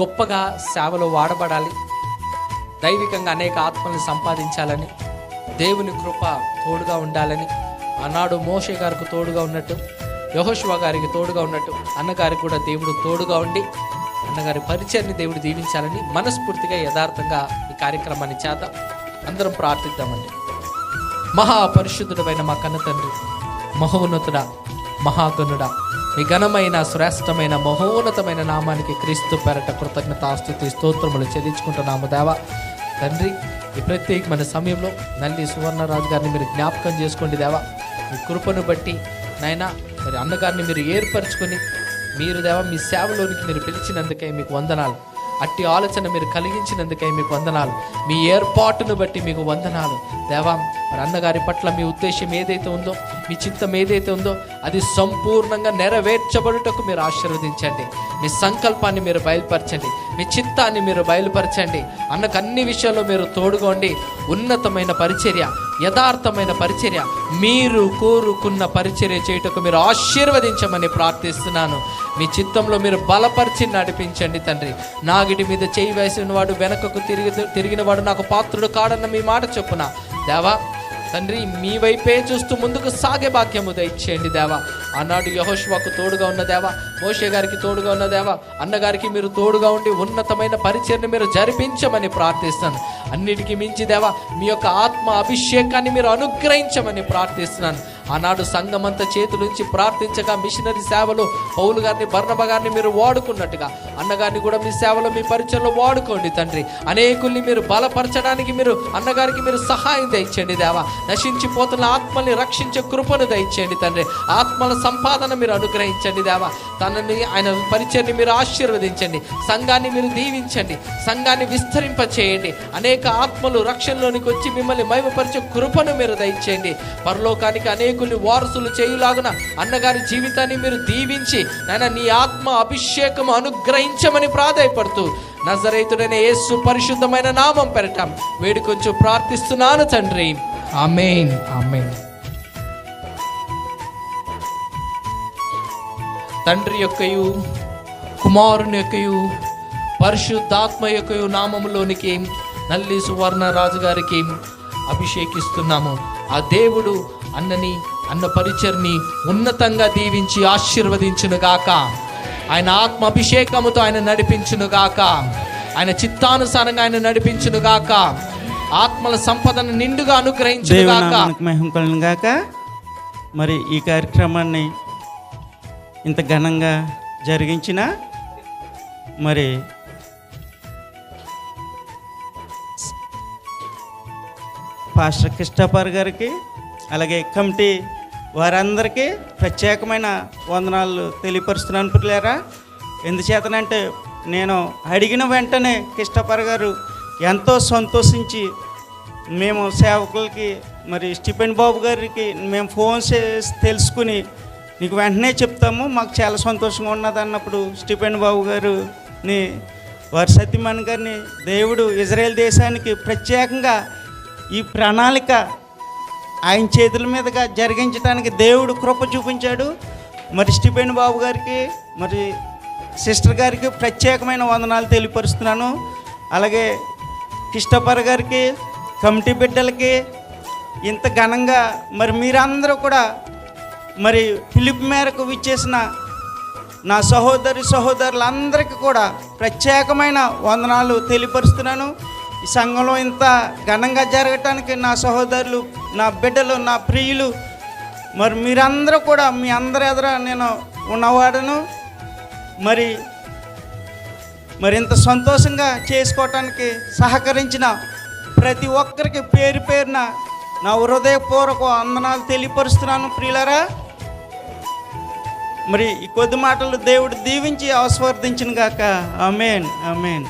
గొప్పగా సేవలో వాడబడాలి. దైవికంగా అనేక ఆత్మల్ని సంపాదించాలని దేవుని కృప తోడుగా ఉండాలని ఆనాడు మోషే గారికి తోడుగా ఉన్నట్టు యహోశివ గారికి తోడుగా ఉన్నట్టు అన్నగారికి కూడా దేవుడు తోడుగా ఉండి అన్నగారి పరిచయాన్ని దేవుడు దీవించాలని మనస్ఫూర్తిగా యథార్థంగా ఈ కార్యక్రమాన్ని చేద్దాం. అందరం ప్రార్థిద్దామండి. మహాపరిశుద్ధుడమైన మా కన్న తండ్రి మహోన్నతుడ మహాగణుడా మీ ఘనమైన శ్రేష్టమైన మహోన్నతమైన నామానికి క్రీస్తు పెరట కృతజ్ఞతాస్తుతి స్తోత్రములు చెల్లించుకుంటున్నాము దేవా. తండ్రి ఈ ప్రత్యేకమైన సమయంలో నల్లి సువర్ణరాజు గారిని మీరు జ్ఞాపకం చేసుకోండి దేవా. మీ కృపను బట్టి నైనా మరి అన్నగారిని మీరు ఏర్పరచుకొని మీరు దేవా మీ సేవలోనికి మీరు పిలిచినందుకే మీకు వందనాలు. అట్టి ఆలోచన మీరు కలిగించినందుకై మీకు వందనాలు. మీ ఏర్పాటును బట్టి మీకు వందనాలు. దేవా మరి అన్నగారి పట్ల మీ ఉద్దేశం ఏదైతే ఉందో మీ చిత్తం ఏదైతే ఉందో అది సంపూర్ణంగా నెరవేర్చబడుటకు మీరు ఆశీర్వదించండి. మీ సంకల్పాన్ని మీరు బయలుపరచండి. మీ చిత్తాన్ని మీరు బయలుపరచండి. అన్నకు అన్ని విషయాల్లో మీరు తోడుకోండి ఉన్నతమైన పరిచర్య యథార్థమైన పరిచర్య మీరు కోరుకున్న పరిచర్య చేయుటకు మీరు ఆశీర్వదించమని ప్రార్థిస్తున్నాను. మీ చిత్తంలో మీరు బలపరిచి నడిపించండి తండ్రి. నాగిటి మీద చేయి వేసిన వాడు వెనకకు తిరిగి తిరిగిన వాడు నాకు పాత్రుడు కాడన్న మీ మాట చొప్పున. దేవా తండ్రి మీ వైపే చూస్తూ ముందుకు సాగే భాగ్యము దయచేయండి దేవా. ఆనాడు యహోష్వాకు తోడుగా ఉన్న దేవా మోషే గారికి తోడుగా ఉన్న దేవా అన్నగారికి మీరు తోడుగా ఉండి ఉన్నతమైన పరిచయను మీరు జరిపించమని ప్రార్థిస్తాను. అన్నిటికీ మించి దేవా మీ యొక్క ఆత్మ అభిషేకాన్ని మీరు అనుగ్రహించమని ప్రార్థిస్తున్నాను. ఆనాడు సంఘమంతా చేతులుంచి ప్రార్థించగా మిషనరీ సేవలో పౌలు గారిని బర్ణబ గారిని మీరు వాడుకున్నట్టుగా అన్నగారిని కూడా మీ సేవలో మీ పరిచయంలో వాడుకోండి తండ్రి. అనేకుల్ని మీరు బలపరచడానికి మీరు అన్నగారికి మీరు సహాయం దయచేయండి దేవా. నశించిపోతున్న ఆత్మల్ని రక్షించే కృపను దయచేయండి తండ్రి. ఆత్మల సంపాదన మీరు అనుగ్రహించండి దేవా. తనని ఆయన పరిచయాన్ని మీరు ఆశీర్వదించండి. సంఘాన్ని మీరు దీవించండి. సంఘాన్ని విస్తరింపచేయండి. అనేక ఆత్మలు రక్షణలోనికి వచ్చి మిమ్మల్ని మైమపరిచే కృపను మీరు దయచేయండి. పరలోకానికి అనేకుల్ని వారసులు చేయులాగున అన్నగారి జీవితాన్ని మీరు దీవించి నాయన నీ ఆత్మ అభిషేకం అనుగ్రహించమని ప్రాధాయపడుతూ నజరైతుడైన యేసు పరిశుద్ధమైన నామం పెరటం వేడి కొంచెం ప్రార్థిస్తున్నాను తండ్రి. ఆమెన్. ఆమెన్. తండ్రి యొక్కయు కుమారుని యొక్కయు పరిశుద్ధాత్మ యొక్కయు నామములోనికి నల్లి సువర్ణ రాజు గారికి అభిషేకిస్తున్నాము. ఆ దేవుడు అన్నని అన్న పరిచర్ని ఉన్నతంగా దీవించి ఆశీర్వదించును గాక. ఆయన ఆత్మ అభిషేకముతో ఆయన నడిపించును గాక. ఆయన చిత్తానుసారంగా ఆయన నడిపించును గాక. ఆత్మల సంపదను నిండుగా అనుగ్రహించును గాక. దేవునామానికి మహిమ కలుగును గాక. మరి ఈ కార్యక్రమాన్ని ఇంత ఘనంగా జరిగించిన మరి పాస్టర్ కృష్ణపార్ గారికి అలాగే కమిటీ వారందరికీ ప్రత్యేకమైన వందనాలు తెలియపరుస్తున్నాను పిల్లారా ఎందుచేతనంటే నేను అడిగిన వెంటనే కిష్టపర్ గారు ఎంతో సంతోషించి మేము సేవకులకి మరి స్టిఫెన్ బాబు గారికి మేము ఫోన్ చేసి తెలుసుకుని నీకు వెంటనే చెప్తాము మాకు చాలా సంతోషంగా ఉన్నది అన్నప్పుడు స్టిఫెన్ బాబు గారుని వారి సత్యమణి గారిని దేవుడు ఇజ్రాయెల్ దేశానికి ప్రత్యేకంగా ఈ ప్రణాళిక ఆయన చేతుల మీదుగా జరిగించడానికి దేవుడు కృప చూపించాడు. మరి స్టిఫెన్ బాబు గారికి మరి సిస్టర్ గారికి ప్రత్యేకమైన వందనాలు తెలియపరుస్తున్నాను. అలాగే కిష్టపర్ గారికి కమిటీ బిడ్డలకి ఇంత ఘనంగా మరి మీరందరూ కూడా మరి పిలుపు మేరకు విచ్చేసిన నా సహోదరి సహోదరులందరికీ కూడా ప్రత్యేకమైన వందనాలు తెలియపరుస్తున్నాను. ఈ సంఘంలో ఇంత ఘనంగా జరగటానికి నా సహోదరులు నా బిడ్డలు నా ప్రియులు మరి మీరందరూ కూడా మీ అందరి ఎదుర నేను ఉన్నవాడను. మరి మరి ఇంత సంతోషంగా చేసుకోవటానికి సహకరించిన ప్రతి ఒక్కరికి పేరు పేరున నా హృదయపూర్వక వందనాలు తెలియపరుస్తున్నాను ప్రియులరా. మరి ఈ కొద్ది మాటలు దేవుడు దీవించి ఆస్వర్దించిన గాక అమేన్ అమేన్